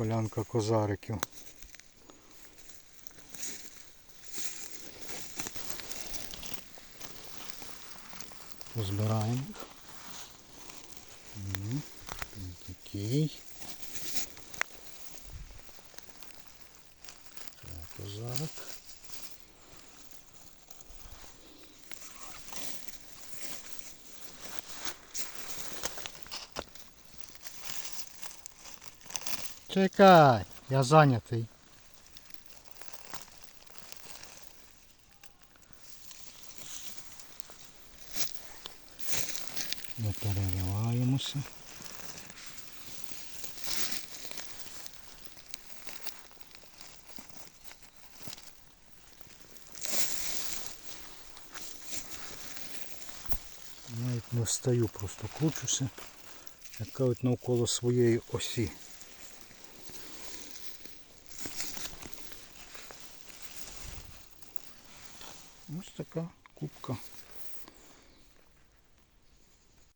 полянка козариків. Позбираємо їх. Такий. Козарик. Чекай, я зайнятий. Не перериваємося. Навіть не встаю, просто кручуся, як кажуть, навколо своєї осі. Ось така кубка